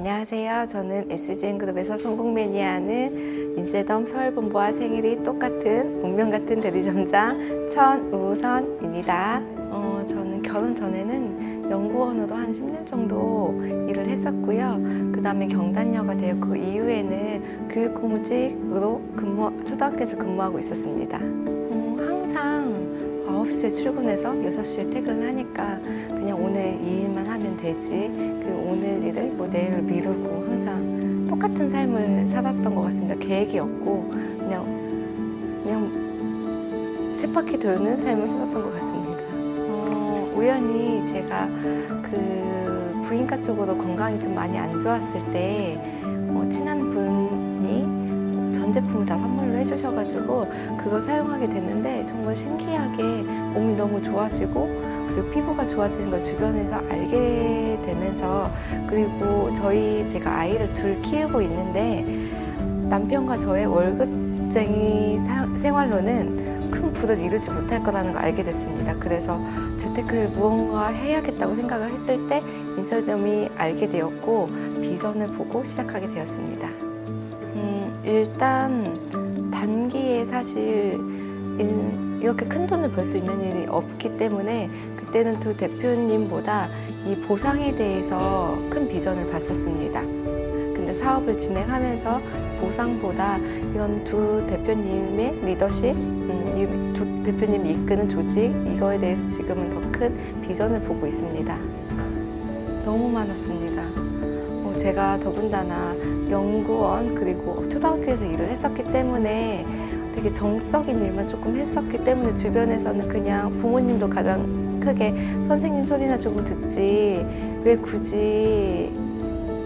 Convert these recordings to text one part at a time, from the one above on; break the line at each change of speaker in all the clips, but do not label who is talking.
안녕하세요. 저는 SGN그룹에서 성공 매니아는 인세덤 서울본부와 생일이 똑같은 운명 같은 대리점장 천우선입니다. 어, 저는 결혼 전에는 연구원으로 한 10년 정도 일을 했었고요. 그 다음에 경단녀가 되었고 그 이후에는 교육공무직으로 근무, 초등학교에서 근무하고 있었습니다. 어, 항상 9시에 출근해서 6시에 퇴근을 하니까 그냥 오늘 이 일만 하면 되지. 그 오늘 일을 뭐 내일을 미루고 항상 똑같은 삶을 살았던 것 같습니다. 계획이 없고 그냥 그냥 쳇바퀴 도는 삶을 살았던 것 같습니다. 어, 우연히 제가 그 부인과 쪽으로 건강이 좀 많이 안 좋았을 때 어, 친한 분이 전 제품을 다 선물로 해주셔가지고 그거 사용하게 됐는데 정말 신기하게 몸이 너무 좋아지고 그리고 피부가 좋아지는 걸 주변에서 알게 되면서 그리고 저희 제가 아이를 둘 키우고 있는데 남편과 저의 월급쟁이 사- 생활로는 큰 부를 이루지 못할 거라는 걸 알게 됐습니다. 그래서 재테크를 무언가 해야겠다고 생각을 했을 때 인설덤이 알게 되었고 비전을 보고 시작하게 되었습니다. 음, 일단 단기에 사실 일- 이렇게 큰 돈을 벌 수 있는 일이 없기 때문에 그때는 두 대표님보다 이 보상에 대해서 큰 비전을 봤었습니다. 근데 사업을 진행하면서 보상보다 이런 두 대표님의 리더십, 음, 이두 대표님이 이끄는 조직 이거에 대해서 지금은 더 큰 비전을 보고 있습니다. 너무 많았습니다. 어, 제가 더군다나 연구원 그리고 초등학교에서 일을 했었기 때문에 되게 정적인 일만 조금 했었기 때문에 주변에서는 그냥 부모님도 가장 크게 선생님 소리나 조금 듣지 왜 굳이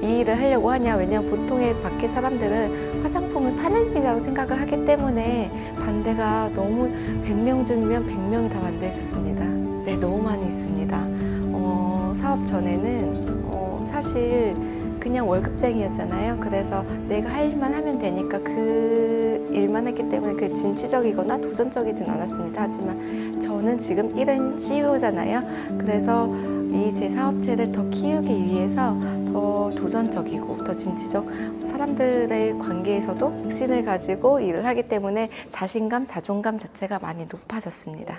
이 일을 하려고 하냐. 왜냐면 보통의 밖에 사람들은 화장품을 파는 일이라고 생각을 하기 때문에 반대가 너무 100명 중이면 100명이 다 반대 있었습니다. 네 너무 많이 있습니다. 어, 사업 전에는 어, 사실 그냥 월급쟁이였잖아요. 그래서 내가 할 일만 하면 되니까 그 일만 했기 때문에 그 진취적이거나 도전적이진 않았습니다. 하지만 저는 지금 1은 CEO잖아요. 그래서 이 제 사업체를 더 키우기 위해서 더 도전적이고 더 진취적 사람들의 관계에서도 확신을 가지고 일을 하기 때문에 자신감, 자존감 자체가 많이 높아졌습니다.